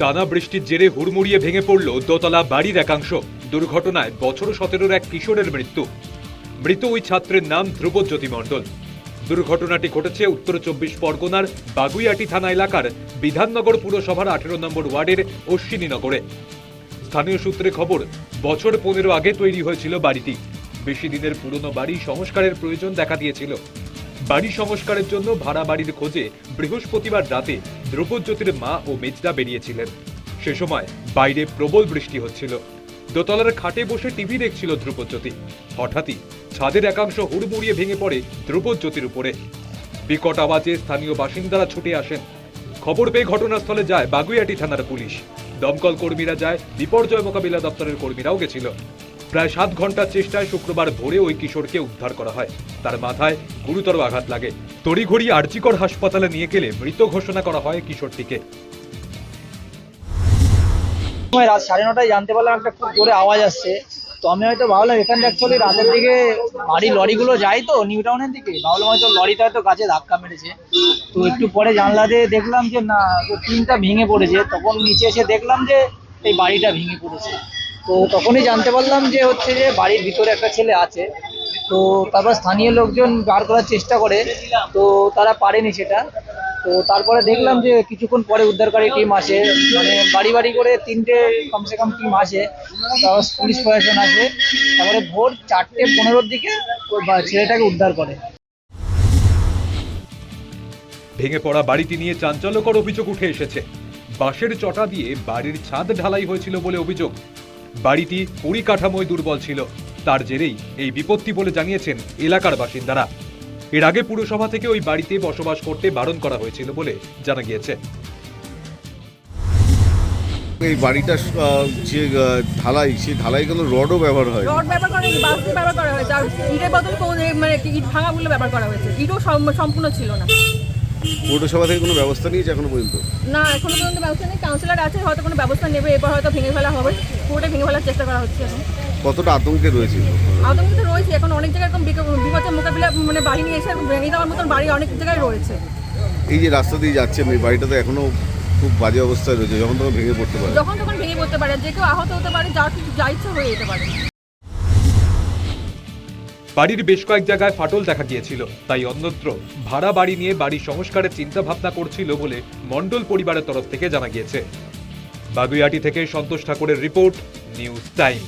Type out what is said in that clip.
টানা বৃষ্টির জেরে হুড়মুড়িয়ে ভেঙে পড়ল দোতলা বাড়ির একাংশ। দুর্ঘটনায় বছর সতেরোর এক কিশোরের মৃত্যু। মৃত ওই ছাত্রের নাম ধ্রুবজ্যোতি মণ্ডল। দুর্ঘটনাটি ঘটেছে উত্তর চব্বিশ পরগনার বাগুইয়াটি থানা এলাকার বিধাননগর পুরসভার আঠেরো নম্বর ওয়ার্ডের অশ্বিনীনগরে স্থানীয় সূত্রে খবর, বছর পনেরো আগে তৈরি হয়েছিল বাড়িটি। বেশি দিনের পুরনো বাড়ি সংস্কারের প্রয়োজন দেখা দিয়েছিল। বাড়ি সংস্কারের জন্য ভাড়া বাড়ির খোঁজে বৃহস্পতিবার রাতে দ্রৌপদজ্যোতির মা ও মেজদা বেরিয়েছিলেন। সে সময় বাইরে প্রবল বৃষ্টি হচ্ছিল। দোতলার খাটে বসে টিভি দেখছিল ধ্রুপজ্যোতি হঠাৎই ছাদের একাংশ হুড়মুড়িয়ে ভেঙে পড়ে ধ্রুপজ্যোতির উপরে। বিকট আওয়াজে স্থানীয় বাসিন্দারা ছুটে আসেন। খবর পেয়ে ঘটনাস্থলে যায় বাগুইয়াটি থানার পুলিশ। দমকল কর্মীরা যায় বিপর্যয় মোকাবিলা দপ্তরের কর্মীরাও গেছিল। প্রায় সাত ঘণ্টার চেষ্টায় শুক্রবার ভোরে ওই কিশোরকে উদ্ধার করা হয়। তার মাথায় গুরুতর আঘাত লাগে। তড়িঘড়ি আর্জিকর হাসপাতালে নিয়ে গেলে মৃত ঘোষণা করা হয় কিশোরটিকে। রাত সাড়ে নটায় জানতে পারলাম একটা খুব জোরে আওয়াজ আসছে। তো আমি হয়তো ভাবলাম এখানে অ্যাকচুয়ালি রাতের দিকে বাড়ি লরিগুলো যায় তো নিউ টাউনের দিকে। ভাবলাম হয়তো লরিটা হয়তো গাছে ধাক্কা মেরেছে। তো একটু পরে জানলা দিয়ে দেখলাম যে না টিনটা ভেঙে পড়েছে। তখন নিচে এসে দেখলাম যে এই বাড়িটা ভেঙে পড়েছে। তো তখনই জানতে পারলাম যে হচ্ছে যে বাড়ির ভিতরে একটা ছেলে আছে। তো তারপর স্থানীয় লোকজন বার করার চেষ্টা করে, তো তারা পারেনি সেটা। তো তারপরে দেখলাম যে কিছুক্ষণ পরে উদ্ধারকারী টিম আসে মানে বাড়ি বাড়ি করে তিনটে কমসে কম টিম আসে, তারপর পুলিশ প্রশাসন আসে, তারপরে ভোর চারটে পনেরোর দিকে ছেলেটাকে উদ্ধার করে। ভেঙে পড়া বাড়িটি নিয়ে চাঞ্চল্যকর অভিযোগ উঠে এসেছে। বাঁশের চটা দিয়ে বাড়ির ছাদ ঢালাই হয়েছিল বলে অভিযোগ। বাড়িটি পরিকাঠামোয় দুর্বল ছিল। তার জেরেই এই বিপত্তি বলে জানিয়েছেন এলাকার বাসিন্দারা। এর আগে পুরসভা থেকে ওই বাড়িতে বসবাস করতে বারণ করা হয়েছিল বলে জানা গিয়েছে। এই বাড়িটা আহ, যে ঢালাই সেই ঢালাই কিন্তু রডও ব্যবহার হয় রড ব্যবহার করা হয়েছে দিয়ে ব্যবহার করা হয়েছে। আর ইটের বদল কোনো মানে ইট ভাঙাগুলো ব্যবহার করা হয়েছে। ইটও সম্পূর্ণ ছিল না। পৌরসভা থেকে কোনো ব্যবস্থা নিয়েছে এখনও পর্যন্ত? না এখনও পর্যন্ত ব্যবস্থা নেই। কাউন্সিলর আছে হয়তো কোনো ব্যবস্থা নেবে এরপর হয়তো ভেঙে ফেলা হবে। পুরোটাই ভেঙে ফেলার চেষ্টা করা হচ্ছে এখন। কতটা আতঙ্কে রয়েছে? আতঙ্ক তো রয়েছে এখন অনেক জায়গায় এরকম বিপদের মোকাবিলা মানে বাড়ি নিয়ে এসে ভেঙে দেওয়ার মতন বাড়ি অনেক জায়গায় রয়েছে। এই যে রাস্তা দিয়ে যাচ্ছেন এই বাড়িটা তো এখনও খুব বাজে অবস্থায় রয়েছে যখন তখন ভেঙে পড়তে পারে। যখন তখন ভেঙে পড়তে পারে যে কেউ আহত হতে পারে যার কিছু যা ইচ্ছে হয়ে যেতে পারে। বাড়ির বেশ কয়েক জায়গায় ফাটল দেখা গিয়েছিল। তাই অন্যত্র ভাড়া বাড়ি নিয়ে বাড়ি সংস্কারের চিন্তা ভাবনা করছিল বলে মণ্ডল পরিবারের তরফ থেকে জানা গিয়েছে। বাগুইয়াটি থেকে সন্তোষ ঠাকুরের রিপোর্ট, নিউজ টাইম।